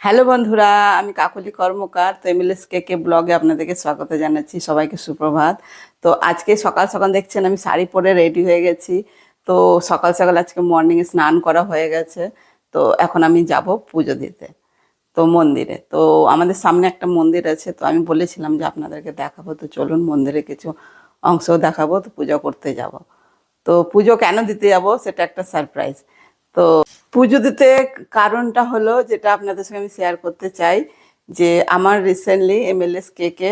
Hello বন্ধুরা, আমি কাকলি কর্মকার তো এমএলএস কে কে ব্লগে আপনাদেরকে স্বাগত জানাচ্ছি, সবাইকে সুপ্রভাত। তো আজকে সকাল সকাল দেখছেন আমি শাড়ি পরে রেডি হয়ে গেছি। তো সকাল সকাল আজকে মর্নিংয়ে স্নান করা হয়ে গেছে। তো এখন আমি যাব পুজো দিতে, তো মন্দিরে। তো আমাদের সামনে একটা মন্দির আছে, তো আমি বলেছিলাম যে আপনাদেরকে দেখাবো। তো চলুন মন্দিরে কিছু অংশ দেখাবো, তো পুজো করতে যাব। তো পুজো কেন দিতে যাব সেটা একটা সারপ্রাইজ তো পুজো দিতে কারণটা হলো যেটা আপনাদের সঙ্গে আমি শেয়ার করতে চাই, যে আমার রিসেন্টলি এমএলএস কে কে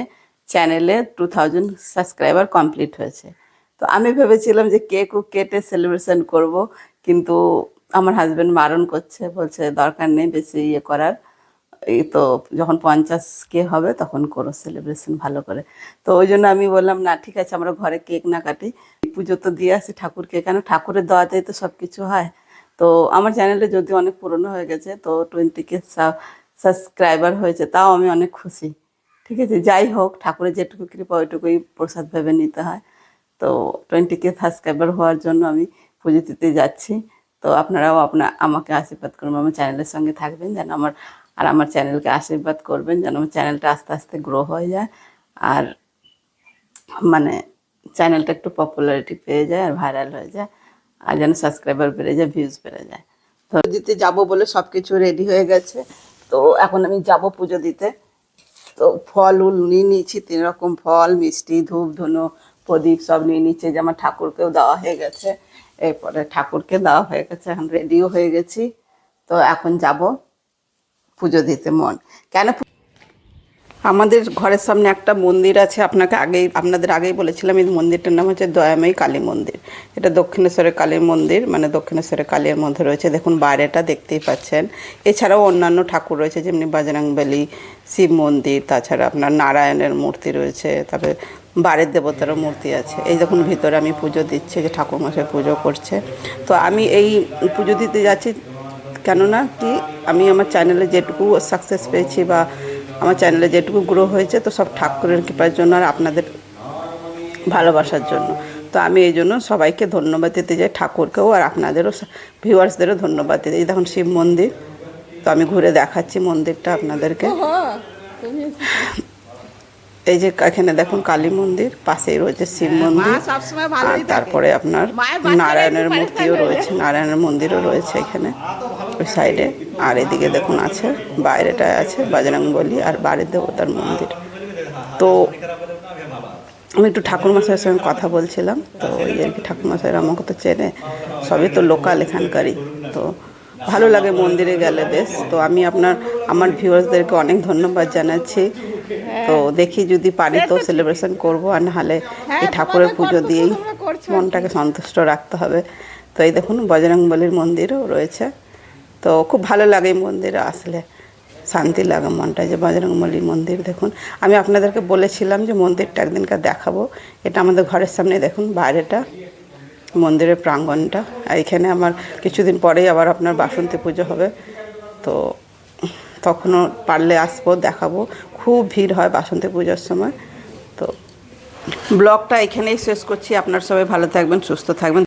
চ্যানেলে টু থাউজেন্ড সাবস্ক্রাইবার কমপ্লিট হয়েছে। তো আমি ভেবেছিলাম যে কেক ও কেটে সেলিব্রেশন করব, কিন্তু আমার হাজব্যান্ড মারণ করছে, বলছে দরকার নেই বেশি ইয়ে করার। এই তো যখন পঞ্চাশ কে হবে তখন করো সেলিব্রেশন ভালো করে। তো ওই জন্য আমি বললাম, না, ঠিক আছে, আমরা ঘরে কেক না কাটি। পুজো তো দিয়ে আসি, ঠাকুরকে কেন? ঠাকুরের দেওয়াতেই তো সব কিছু হয়। তো আমার চ্যানেলটা যদি অনেক পুরনো হয়ে গেছে, তো টোয়েন্টি কে সাবস্ক্রাইবার হয়েছে, তাও আমি অনেক খুশি। ঠিক আছে, যাই হোক, ঠাকুরের যেটুকু কৃপা, ওইটুকুই প্রসাদ ভেবে নিতে হয়। তো টোয়েন্টি কে সাবস্ক্রাইবার হওয়ার জন্য আমি পুজো দিতে যাচ্ছি। তো আপনারাও আপনার আমাকে আশীর্বাদ করবেন আমার চ্যানেলের সঙ্গে থাকবেন, যেন আমার, আর আমার চ্যানেলকে আশীর্বাদ করবেন, যেন আমার চ্যানেলটা আস্তে আস্তে গ্রো হয়ে যায়। আর মানে চ্যানেলটা একটু পপুলারিটি পেয়ে যায় আর ভাইরাল হয়ে যায়। আর যেন সাবস্ক্রাইবার বেড়ে যায় ভিউজ বেড়ে যায়। তো দিতে যাব বলে সব কিছু রেডি হয়ে গেছে। তো এখন আমি যাব পুজো দিতে। তো ফল উল নিয়ে নিয়েছি, তিন রকম ফল, মিষ্টি, ধূপ, ধুনো, প্রদীপ সব নিয়ে নিচ্ছে যে আমার ঠাকুরকেও দেওয়া হয়ে গেছে। এরপরে ঠাকুরকে দেওয়া হয়ে গেছে, এখন রেডিও হয়ে গেছি। তো এখন যাব পুজো দিতে মন। কেন আমাদের ঘরের সামনে একটা মন্দির আছে, আপনাকে আগেই, আপনাদের আগেই বলেছিলাম, এই মন্দিরটার নাম হচ্ছে দয়াময়ী কালী মন্দির। এটা দক্ষিণেশ্বরের কালী মন্দির মানে দক্ষিণেশ্বরের কালীর মধ্যে রয়েছে। দেখুন, বাইরেটা দেখতেই পাচ্ছেন। এছাড়াও অন্যান্য ঠাকুর রয়েছে, যেমনি বজরংবলী শিব মন্দির, তাছাড়া আপনার নারায়ণের মূর্তি রয়েছে, তারপরে বাড়ির দেবতারও মূর্তি আছে। এই দেখুন, ভিতরে আমি পুজো দিচ্ছি, যে ঠাকুরমশাই পুজো করছে। তো আমি এই পুজো দিতে যাচ্ছি, কেননা কি, আমি আমার চ্যানেলে যেটুকু সাকসেস পেয়েছি বা আমার চ্যানেলে যেটুকু গ্রো হয়েছে তো সব ঠাকুরের কৃপার জন্য আর আপনাদের ভালোবাসার জন্য। তো আমি এই জন্য সবাইকে ধন্যবাদ দিতে যাই ঠাকুরকেও আর আপনাদেরও ভিউয়ার্সদেরও ধন্যবাদ দিতে যাই দেখুন শিব মন্দির তো আমি ঘুরে দেখাচ্ছি মন্দিরটা আপনাদেরকে। এই যে এখানে দেখুন কালী মন্দির পাশেই রয়েছে শিব মন্দির। আর তারপরে আপনার নারায়ণের মূর্তিও রয়েছে নারায়ণের মন্দিরও রয়েছে এখানে। ওই সাইডে। আর এদিকে দেখুন আছে বাইরেটায় আছে বজরংবলী আর বাড়ির দেবতার মন্দির। তো আমি একটু ঠাকুরমশাইয়ের সঙ্গে কথা বলছিলাম তো ওই আর কি ঠাকুরমশাইয়ের আমাকে তো চেনে সবই তো লোকাল এখানকারই। তো ভালো লাগে মন্দিরে গেলে বেশ। তো আমি আপনার আমার ভিউয়ার্সদেরকে অনেক ধন্যবাদ জানাচ্ছি। তো দেখি যদি পারি তো সেলিব্রেশন করব আর নাহলে এই ঠাকুরের পুজো দিয়েই মনটাকে সন্তুষ্ট রাখতে হবে। তো এই দেখুন বজরংবলীর মন্দিরও রয়েছে। তো খুব ভালো লাগে মন্দিরে আসলে। শান্তি লাগে মনটা। যে বজরংবলী মন্দির দেখুন। আমি আপনাদেরকে বলেছিলাম যে মন্দিরটা একদিনকার দেখাবো। এটা আমাদের ঘরের সামনে দেখুন, বাইরেটা, মন্দিরের প্রাঙ্গণটা এখানে আমার কিছুদিন পরেই আবার আপনার বাসন্তী পুজো হবে। তো তখনও পারলে আসব, দেখাবো। খুব ভিড় হয় বাসন্তী পুজোর সময়। তো ব্লগটা এখানেই শেষ করছি। আপনার সবাই ভালো থাকবেন, সুস্থ থাকবেন।